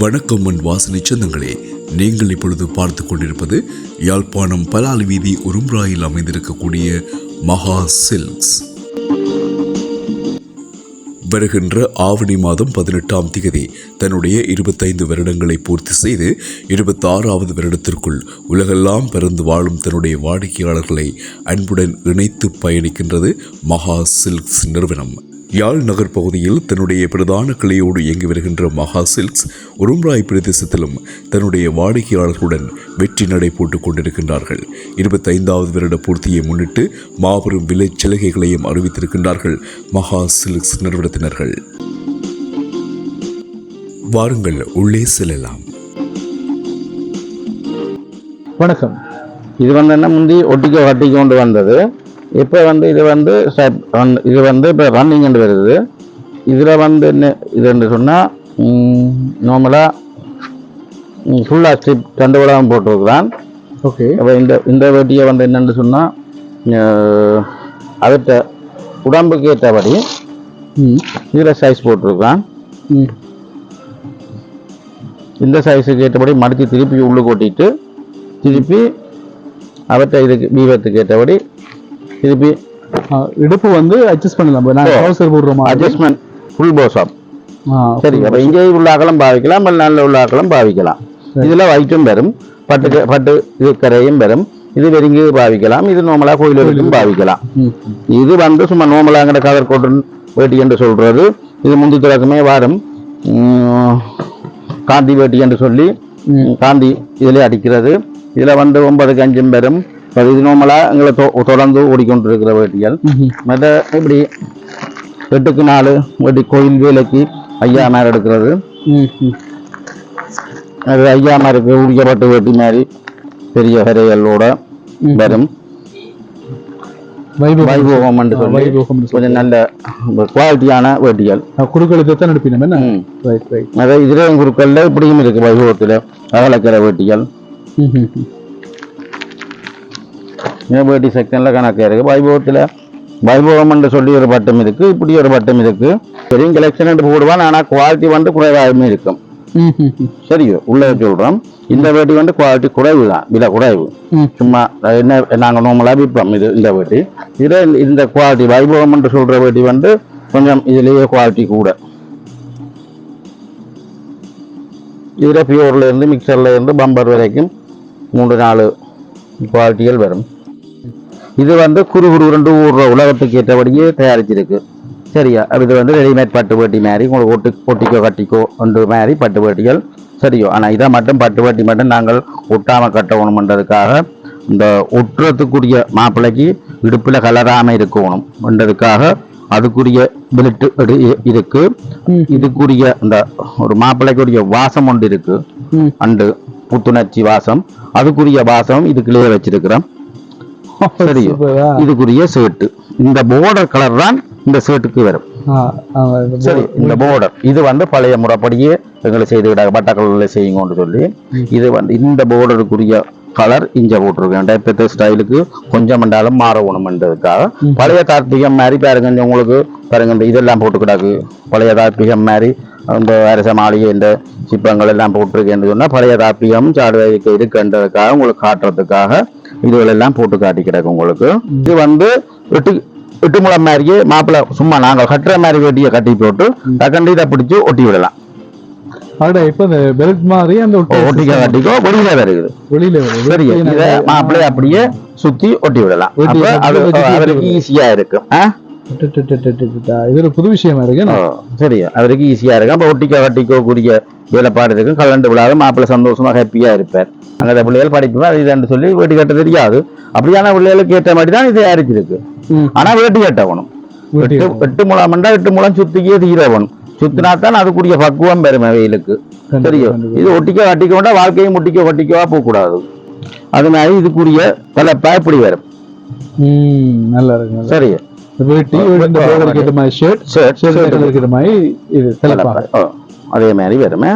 வணக்கம் மண் வாசனை சொந்தங்களே நீங்கள் இப்பொழுது பார்த்து கொண்டிருப்பது யாழ்ப்பாணம் பலால் வீதி உரும்ராயில் அமைந்திருக்கக்கூடிய மகா சில்க்ஸ். வருகின்ற ஆவணி மாதம் பதினெட்டாம் திகதி தன்னுடைய இருபத்தைந்து வருடங்களை பூர்த்தி செய்து இருபத்தாறாவது வருடத்திற்குள் உலகெல்லாம் பிறந்து வாழும் தன்னுடைய வாடிக்கையாளர்களை அன்புடன் இணைத்து பயணிக்கின்றது மகா சில்க்ஸ் நிறுவனம். யாழ் நகர் பகுதியில் தன்னுடைய பிரதான கிளையோடு இயங்கி வருகின்ற மகா சில்க்ஸ் உரும்ராய் பிரதேசத்திலும் தன்னுடைய வாடிக்கையாளர்களுடன் வெற்றி நடை போட்டுக் கொண்டிருக்கின்றார்கள். இருபத்தைந்தாவது வருட பூர்த்தியை முன்னிட்டு மாபெரும் விலை சலுகைகளையும் அறிவித்திருக்கின்றார்கள் மகா சில்க்ஸ் நிறுவனத்தினர்கள். வாருங்கள் உள்ளே செல்லலாம். வணக்கம். இது வந்து என்ன முந்தி ஒட்டிக்க கட்டி கொண்டு வந்தது. இப்போ வந்து இது வந்து start run- இது வந்து இப்போ ரன்னிங் வருது. இதில் வந்து என்ன இதுன்னு சொன்னால் நார்மலாக ஃபுல்லாக ஸ்ட்ரிப் ரெண்டு விடாமல் போட்டிருக்கிறான். ஓகே அப்போ இந்த இந்த வேட்டியை வந்து என்னென்னு சொன்னால் அவற்ற உடம்புக்கு ஏற்றபடி இதில் சைஸ் போட்டிருக்கான் ம் இந்த சைஸுக்கு ஏற்றபடி மடித்து திருப்பி உள்ளே கொட்டிட்டு திருப்பி அவற்றை இதுக்கு வீவத்துக்கு ஏற்றபடி ஆ, இடுப்பு வந்து அட்ஜஸ்ட் பண்ணலாம் நான் ஓ. ட்ரௌசர் போடுற மாதிரி. அட்ஜஸ்ட்மெண்ட் ஃபுல் போசாப் ஆ, சரி அப்போ இங்கே உள்ள அகலம் பாவிக்கலாம் நல்ல உள்ள அகலம் பாவிக்கலாம். இதில் வயிற்றும் வரும். பட்டு பட்டு இது கரையும் வரும். இது வெறுங்கி பாவிக்கலாம். இது நார்மலாக கோயிலுக்கும் பாவிக்கலாம். இது வந்து சும்மா நார்மலாங்கிற கவர் கோட்டன் வேட்டி என்று சொல்றது. இது முந்தி தொடக்கமே வாரம். காந்தி வேட்டி என்று சொல்லி. காந்தி இதில் அடிக்கிறது. இதில் வந்து ஒன்பதுக்கு அஞ்சும் வரும். அது இது நார்மலாக எங்களை தொ- தொடர்ந்து ஓடிக்கொண்டிருக்கிற வேட்டிகள். மற்ற இப்படி எட்டுக்கு நாலு வேட்டி கோயில் வேலைக்கு ஐயா மேர் எடுக்கிறது அது ஐயா மேருக்கு உரிக்கப்பட்ட வேட்டி மாதிரி பெரிய கரைகளோட ம். வரும். வைபவம்னு சொல்லி. கொஞ்சம் நல்ல குவாலிட்டியான வேட்டிகள். குறுக்கெழுத்து தான் எடுப்பினோம் என்ன ம். ரைட் ரைட் அதே இதிரையும் குருக்கள்ல இப்படியும் இருக்கு வைபவத்தில் அகலக்கிற வேட்டிகள். வேட்டி செக்ஷனில் கணக்கு இருக்கு. வைபவத்தில் வைபவம் என்று சொல்லி ஒரு பட்டம் இருக்கு. இப்படி ஒரு பட்டம் இருக்கு. பெரிய கலெக்ஷன் என்று போடுவான் ஆனால் குவாலிட்டி வந்து குறைவாகவும் இருக்கும். சரியோ? உள்ள சொல்கிறோம் இந்த வேட்டி வந்து குவாலிட்டி குறைவு தான். விலை குறைவு. சும்மா என்ன நாங்கள் நார்மலாக விற்போம். இது இந்த வேட்டி. இதில் இந்த குவாலிட்டி வைபவம் என்று சொல்கிற வேட்டி வந்து கொஞ்சம் இதுலேயே குவாலிட்டி கூட. இதில் பியூர்ல இருந்து மிக்சர்ல இருந்து பம்பர் வரைக்கும் மூன்று நாலு குவாலிட்டிகள் வரும். இது வந்து குறு குறு ரெண்டு ஊர்ற உலகத்துக்கு ஏற்றபடியே தயாரிச்சிருக்கு. சரியா? அப்ப இது வந்து ரெடிமேட் பட்டு வேட்டி மாதிரி உங்களுக்கு ஒட்டு ஒட்டிக்கோ கட்டிக்கோ ஒன்று மாதிரி பட்டு வேட்டிகள் சரியோ? ஆனால் இதை மட்டும் பட்டு வேட்டி மட்டும் நாங்கள் ஒட்டாமல் கட்டணும்ன்றதுக்காக இந்த ஒட்டுறதுக்குரிய மாப்பிள்ளைக்கு இடுப்பில் கலராமல் இருக்கணும் என்றதுக்காக அதுக்குரிய பெல்ட் இருக்கு. இதுக்குரிய இந்த ஒரு மாப்பிள்ளைக்குரிய வாசம் ஒன்று இருக்கு. அண்டு புத்துணர்ச்சி வாசம். அதுக்குரிய வாசம் இதுக்குள்ளேயே வச்சிருக்கிறோம். இதுக்குரிய ஷர்ட்டு இந்த பார்டர் கலர் தான் இந்த ஷர்ட்டுக்கு வரும். இந்த சரி இந்த பார்டர் இது வந்து பழைய முறைப்படியே எங்களை செய்து விட பட்டா கலர்ல செய்யுங்கன்னு சொல்லி. இது வந்து இந்த பார்டருக்குரிய கலர் இங்க போட்டிருக்கேன். டைப்பத்த ஸ்டைலுக்கு கொஞ்சம் மண்டாலும் மாறணும்ன்றதுக்காக பழைய தார்த்திகம் மாதிரி பாருங்க இந்த உங்களுக்கு. பாருங்க இந்த இதெல்லாம் போட்டு கிடக்கு. பழைய தார்த்திகம் மாதிரி அந்த அரச மாளிகை இந்த சிப்பங்கள் எல்லாம் போட்டிருக்கேன்னு சொன்னா பழைய தார்த்திகம் சாடுவைக்கு இருக்குன்றதுக்காக உங்களுக்கு காட்டுறதுக்காக இதுகளெல்லாம் போட்டு காட்டி கிடக்கு உங்களுக்கு. இது வந்து எட்டு எட்டு முளம் மாதிரியே மாப்பிள்ளை சும்மா நாங்கள் கட்டுற மாதிரி வேட்டியை கட்டி போட்டு டக்கண்டு இதை பிடிச்சி ஒட்டி விடலாம். அப்படியே சுத்தி ஒட்டி விடலாம். அவருக்கு ஈஸியா இருக்கும். இது ஒரு புது விஷயமா இருக்கு சரி. அவருக்கு ஈஸியா இருக்கும் அப்ப ஒட்டிக்க கட்டிக்கோ கூடிய வேலைப்பாடு இருக்கும் கலண்டு விழாது மாப்பிள்ளை சந்தோஷமா ஹாப்பியா இருப்பார். அங்கே பிள்ளைகள் படிப்போம் அது இதுன்னு சொல்லி வேட்டி கட்ட தெரியாது. அப்படியான பிள்ளைகளுக்கு ஏற்ற மாதிரி தான் இது தயாரிச்சிருக்கு. ஆனா வேட்டி கட்டவணும் எட்டு எட்டு முழம்ண்டா எட்டு முழம் சுத்திக்கே தீரவணும் சுத்தினா தான் அதுக்குரிய பக்குவம் பெருமை வெயிலுக்கு. சரியோ? கண்டிப்பா. இது ஒட்டிக்க கட்டிக்கொண்டா வாழ்க்கையும் முட்டிக்க கட்டிக்கவா போகக்கூடாது. அது மாதிரி இதுக்குரிய தலைப்பா இப்படி வரும். நல்லா இருக்கு நல்லா சரி. இருக்கு. வேட்டி மாதிரி ஷர்ட் ஷர்ட் மாதிரி இது அதே மாதிரி வருமே.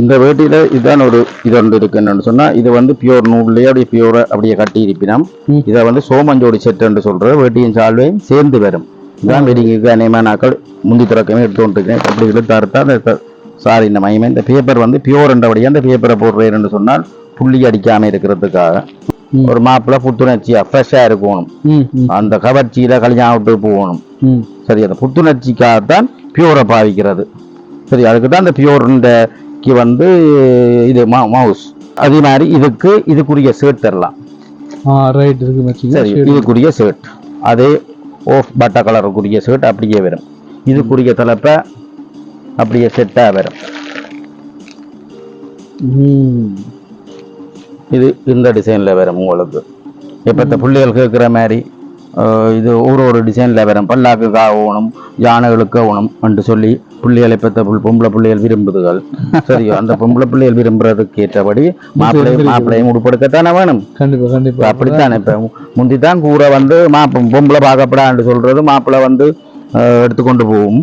இந்த வேட்டியில இதுதான் ஒரு இது ஒன்று இருக்குன்னு சொன்னா இது வந்து பியூர் நூல்லையே அப்படியே பியூரை அப்படியே கட்டி இருப்பினோம். இதை வந்து சோமஞ்சோடி செட்டுன்னு சொல்ற வேட்டியும் சால்வையும் சேர்ந்து வரும். இதான் வெடிங்க அநேகமான நாட்கள் முந்தி திறக்கமே எடுத்து கொண்டிருக்கேன் அப்படி இழுத்து அறுத்தா அந்த சாரி இந்த மையமே. இந்த பேப்பர் வந்து பியூர் என்றபடியே அந்த பேப்பரை போடுறேன்னு சொன்னால் புள்ளி அடிக்காம இருக்கிறதுக்காக. ஒரு மாப்பிள்ளை புத்துணர்ச்சியா? ஃப்ரெஷ்ஷாக இருக்கணும். ம் ம். அந்த கவர்ச்சியில கல்யாணம் விட்டு போகணும். ம். சரி அந்த புத்துணர்ச்சிக்காகத்தான் பியூரை பாவிக்கிறது. சரி அதுக்கு தான் அந்த பியூர்ன்றக்கு வந்து இது மவுஸ் அதே மாதிரி இதுக்கு இதுக்குரிய ஷர்ட் தரலாம். ரைட் சரி இதுக்குரிய ஷர்ட் அதே ஓஃப் பட்டா கலருக்குரிய ஷர்ட் அப்படியே வரும். இதுக்குரிய தலைப்பை அப்படியே செட்டாக வரும். ம். இது இந்த டிசைனில் வரும் உங்களுக்கு. இப்போ இந்த பிள்ளைகள் கேட்குற மாதிரி இது ஒரு ஒரு டிசைனில் வரும். பல்லாக்குக்கு ஆகணும் யானைகளுக்கு ஆகணும் என்று சொல்லி பிள்ளைகளை பெற்ற புள் பொம்பளை பிள்ளைகள் விரும்புதுகள். சரியோ? அந்த பொம்பளை பிள்ளைகள் விரும்புறதுக்கு ஏற்றபடி மாப்பிள்ளை மாப்பிள்ளையும் உடுப்படுக்கத்தானே வேணும். கண்டிப்பா கண்டிப்பா. அப்படித்தான் இப்ப முந்தி தான் கூரை வந்து மாப்ப பொம்பளை பார்க்கப்படான்னு சொல்றது மாப்பிள்ளை வந்து எடுத்துக்கொண்டு போகும்.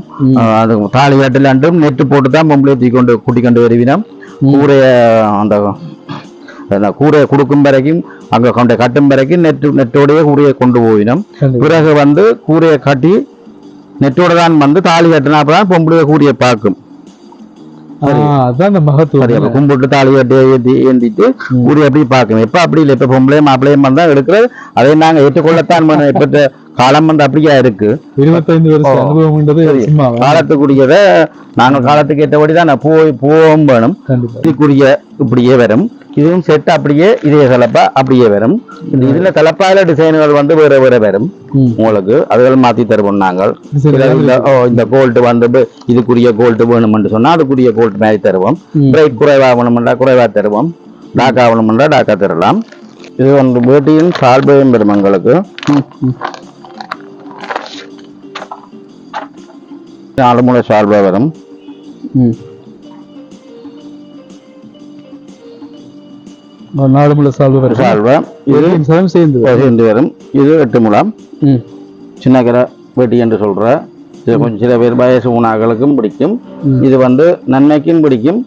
அது தாலி கட்டிலாண்டும் நெட்டு போட்டு தான் பொம்பளை தூக்கி கொண்டு கூட்டி கொண்டு வருவினம் கூரைய அந்த கூரையை கொடுக்கும் வரைக்கும் அங்க கொண்ட கட்டும் வரைக்கும் நெட்டு நெட்டோடய கூரையை கொண்டு கண்டிப்பா. பிறகு வந்து கூரையை கட்டி நெட்டோட தான் வந்து தாலி கட்டினா அப்பதான் பொம்பளை கூரையை பார்க்கும். கும்பிட்டு தாலி கட்டி ஏந்தி ஏந்திட்டு ஊரி அப்படி பார்க்கணும் இப்ப அப்படி இல்லை இப்ப பொம்பளையும் மாப்பிள்ளையும் வந்தா எடுக்கிறது அதை நாங்க ஏற்றுக்கொள்ளத்தான் இப்ப காலம் வந்து அப்படியா இருக்கு? இருபத்தைந்து வருஷம் சும்மா காலத்துக்குரியதை நாங்க காலத்துக்கு ஏற்றபடி தான் போய் போவோம் வேணும். கண்டிப்பா. இதுக்குரிய இப்படியே வரும். இதுவும் செட் அப்படியே இதே கலப்பா அப்படியே வரும். இதுல கலப்பால டிசைன்கள் வந்து வேற வேற வரும். உங்களுக்கு அதுகள் மாத்தி தருவோம் நாங்கள். இந்த கோல்டு வந்து இதுக்குரிய கோல்டு வேணும்னு சொன்னா அதுக்குரிய கோல்டு மாதிரி தருவோம். பிரைட் குறைவா வேணும்னா குறைவா தருவோம். டாக்கா வேணும்னா டாக்கா தரலாம். இது வந்து வேட்டியின் சால்பையும் பெறும் எங்களுக்கு. நாலு மூணு சால்பா வரும். ம். ஒரு நாலு முள்ள சால்வு வரும் சால்வா. இது சேர்ந்து. சேர்ந்து வரும். இது எட்டு முழம். சின்ன கரை வேட்டி என்று இது கொஞ்சம் சில பேர் வயசு ஊனாக்களுக்கும் பிடிக்கும். இது வந்து நன்மைக்கும் பிடிக்கும்.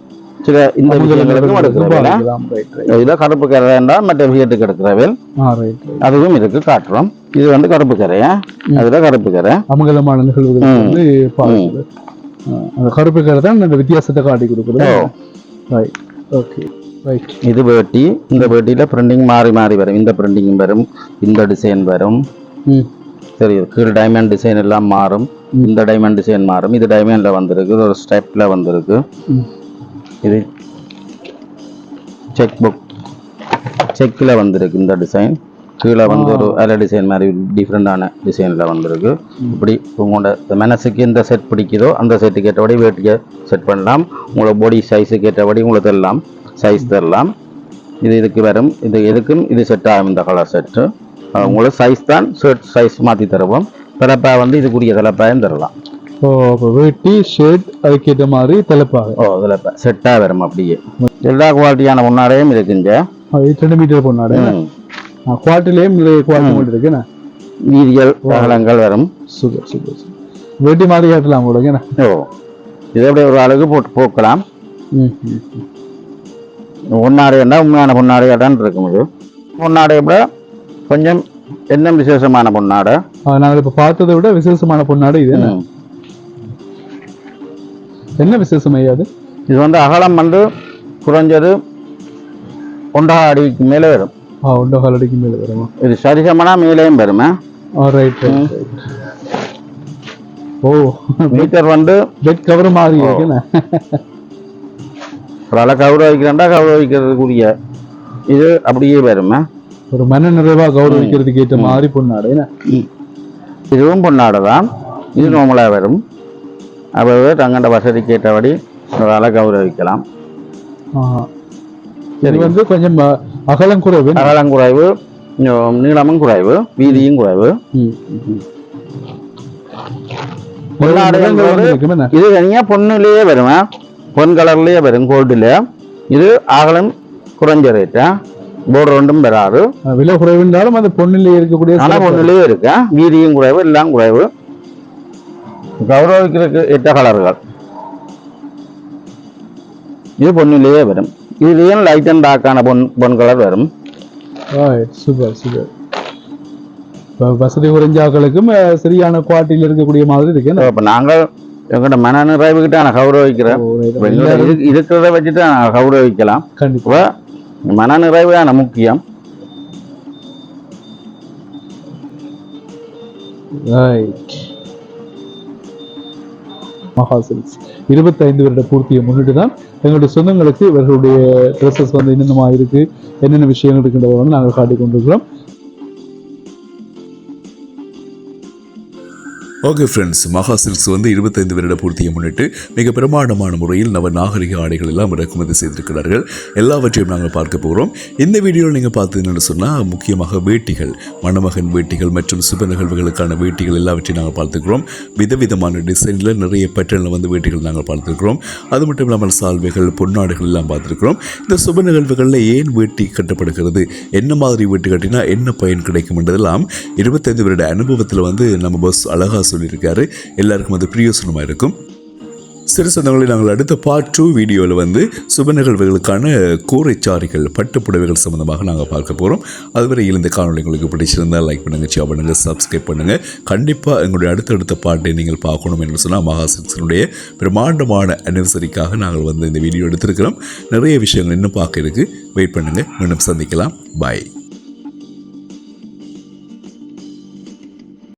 சில இந்த விஷயங்களுக்கும் right. இதுல கருப்பு கரை மற்ற விஷயத்துக்கு right. அதுவும் இருக்கு காட்டுறோம். இது வந்து கருப்பு கரையா அதுல கருப்பு கரை. அமங்கலமான நிகழ்வுகள். வந்து அந்த கருப்பு கரை தான் அந்த வித்தியாசத்தை காட்டி கொடுக்குறது. ரைட் ஓகே இது வேட்டி. இந்த வேட்டியில பிரிண்டிங் மாறி மாறி வரும். இந்த பிரிண்டிங் வரும். இந்த டிசைன் வரும். சரி கீழ் டைமண்ட் டிசைன் எல்லாம் மாறும். இந்த டைமண்ட் டிசைன் மாறும். இது டைமண்ட்ல வந்திருக்கு. இது ஒரு ஸ்டெப்ல வந்திருக்கு. இது செக் புக் செக்கில் வந்திருக்கு இந்த டிசைன் கீழே வந்து ஒரு அரை டிசைன் மாதிரி டிஃப்ரெண்டான டிசைனில் வந்திருக்கு. இப்படி உங்களோட மனசுக்கு எந்த செட் பிடிக்குதோ அந்த செட்டுக்கு ஏற்றபடி வேட்டியை செட் பண்ணலாம். உங்களோட பாடி சைஸுக்கு ஏற்றபடி உங்களுக்கு தரலாம். சைஸ் தரலாம். இது இதுக்கு வரும். இது எதுக்கும்? இது செட் ஆகும் இந்த கலர் செட்டு உங்களுக்கு சைஸ் தான் ஷர்ட் சைஸ் மாற்றி தருவோம். தலைப்பா வந்து இதுக்குரிய தலைப்பாயும் தரலாம். ஓ அப்போ வேட்டி ஷர்ட் அதுக்கேற்ற மாதிரி தலைப்பாக ஓ தலைப்பா. செட்டாக வரும் அப்படியே. எல்லா குவாலிட்டியான முன்னாடியும் இருக்குங்க. ரெண்டு மீட்டர் பொண்ணாடு ம். குவார்ட்டிலேயும் நிறைய குவார்ட்டி மட்டும் இருக்குண்ணே வீதிகள் அகலங்கள் வரும். சூப்பர் சூப்பர் வேட்டி மாதிரி காட்டலாம் உங்களுக்கு ஓ. இதை ஒரு அழகு போட்டு போக்கலாம். ம் ம். பொன்னாடைன்னா உண்மையான பொன்னாடையாடான் இருக்கும் இது. பொன்னாடையை விட கொஞ்சம் என்ன விசேஷமான பொன்னாடை? நாங்கள் இப்போ பார்த்ததை விட விசேஷமான பொண்ணாடு இது என்ன? விசேஷம் ஐயா அது? இது வந்து அகலம் வந்து குறைஞ்சது ஒன்றரை அடிக்கு மேலே வரும். ஆ ஒன்றரை அடிக்கு மேலே வருமா? இது சரிசமனா மேலேயும் வருமே? ரைட் ஓ. மீட்டர் வந்து பெட் கவர் மாதிரி இருக்குண்ணே ஒரு அளவு கவுர வைக்கிறேன்டா கவுர வைக்கிறதுக்குரிய இது அப்படியே வருமே. ஒரு மன நிறைவா கௌரவிக்கிறதுக்கு ஏற்ற மாதிரி என்ன? இதுவும் பொன்னாடை தான் இது நார்மலாக வரும். அப்போ தங்கண்ட வசதிக்கு ஏற்றபடி அளவு கௌரவிக்கலாம். இது வந்து கொஞ்சம் அகலம் குறைவு. அகலம் குறைவு நீளமும் குறைவு வீதியும் குறைவு. பொன்னாடை? இது தனியாக பொண்ணுலேயே வரும். பொன் கலர்லேயே வரும் கோல்டில் இது அகலம் குறைஞ்ச ரேட்டா போர்டு ரெண்டும் வராது. விலை குறைவுன்றாலும் அந்த பொண்ணிலே இருக்கக்கூடிய ஆனால். பொண்ணுலேயே இருக்கு வீதியும் குறைவு எல்லாம் குறைவு. கௌரவிக்கிறதுக்கு எட்ட கலர்கள். இது பொண்ணுலேயே வரும். இதுலேயும் light and டார்க்கான Pon Pon colour வரும். சூப்பர் சூப்பர் வசதி குறைஞ்ச ஆட்களுக்கும் அ, சரியான குவாலிட்டியில் இருக்கக்கூடிய மாதிரி இருக்கு? இப்போ நாங்கள் எங்கள்கிட்ட மன நிறைவுக்கிட்ட நான் கௌரவிக்கிறேன் இருக்கிறத வச்சுட்டு நான் கௌரவிக்கலாம் மன நிறைவு தானே முக்கியம். ரைட் மகா சில்க்ஸ் இருபத்தைந்து வருட பூர்த்தியை முன்னிட்டு தான் எங்களுடைய சொந்தங்களுக்கு இவர்களுடைய ட்ரெஸ்ஸஸ் வந்து என்னென்னமா இருக்கு என்னென்ன விஷயங்கள் இருக்கின்றதை வந்து நாங்கள் காட்டிக் கொண்டிருக்கிறோம். ஓகே ஃப்ரெண்ட்ஸ் மகா சில்க்ஸ் வந்து இருபத்தைந்து வருட பூர்த்தியை முன்னிட்டு மிக பிரமாண்டமான முறையில் நவ நாகரிக ஆடைகள் எல்லாம் இறக்குமதி செய்திருக்கிறார்கள். எல்லாவற்றையும் நாங்கள் பார்க்க போகிறோம் இந்த வீடியோவில் நீங்கள் பார்த்தீங்கன்னு சொன்னால் முக்கியமாக வேட்டிகள் மணமகன் வேட்டிகள் மற்றும் சுப நிகழ்வுகளுக்கான வேட்டிகள் எல்லாவற்றையும் நாங்கள் பார்த்துக்கிறோம். விதவிதமான டிசைனில் நிறைய பேட்டர்னில் வந்து வேட்டிகள் நாங்கள் பார்த்துருக்கிறோம் அது மட்டும் இல்லாமல் சால்வைகள் பொன்னாடுகள் எல்லாம் பார்த்துருக்கிறோம் இந்த சுப நிகழ்வுகளில் ஏன் வேட்டி கட்டப்படுகிறது? என்ன மாதிரி வேட்டி கட்டினா என்ன பயன் கிடைக்கும் என்றதெல்லாம் இருபத்தைந்து வருட அனுபவத்தில் வந்து நம்ம பஸ் அழகாக சொல்லியிருக்காரு. எல்லாருக்கும் அது பிரியோசனமாக இருக்கும். சிறு சொந்தங்களை நாங்கள் அடுத்த பார்ட் டூ வீடியோவில் வந்து சுப நிகழ்வுகளுக்கான கூரைச்சாரிகள் பட்டு புடவைகள் சம்மந்தமாக நாங்கள் பார்க்க போகிறோம் அதுவரை இந்த காணொளி உங்களுக்கு பிடிச்சிருந்தால் லைக் பண்ணுங்கள் ஷேர் பண்ணுங்கள் சப்ஸ்கிரைப் பண்ணுங்கள் கண்டிப்பாக எங்களுடைய அடுத்தடுத்த பாட்டை நீங்கள் பார்க்கணும் என்று சொன்னால் மகாசிக்ஸனுடைய பிரம்மாண்டமான அனிவர்சரிக்காக நாங்கள் வந்து இந்த வீடியோ எடுத்திருக்கிறோம். நிறைய விஷயங்கள் இன்னும் பார்க்க இருக்குது வெயிட் பண்ணுங்கள் மீண்டும் சந்திக்கலாம். பாய்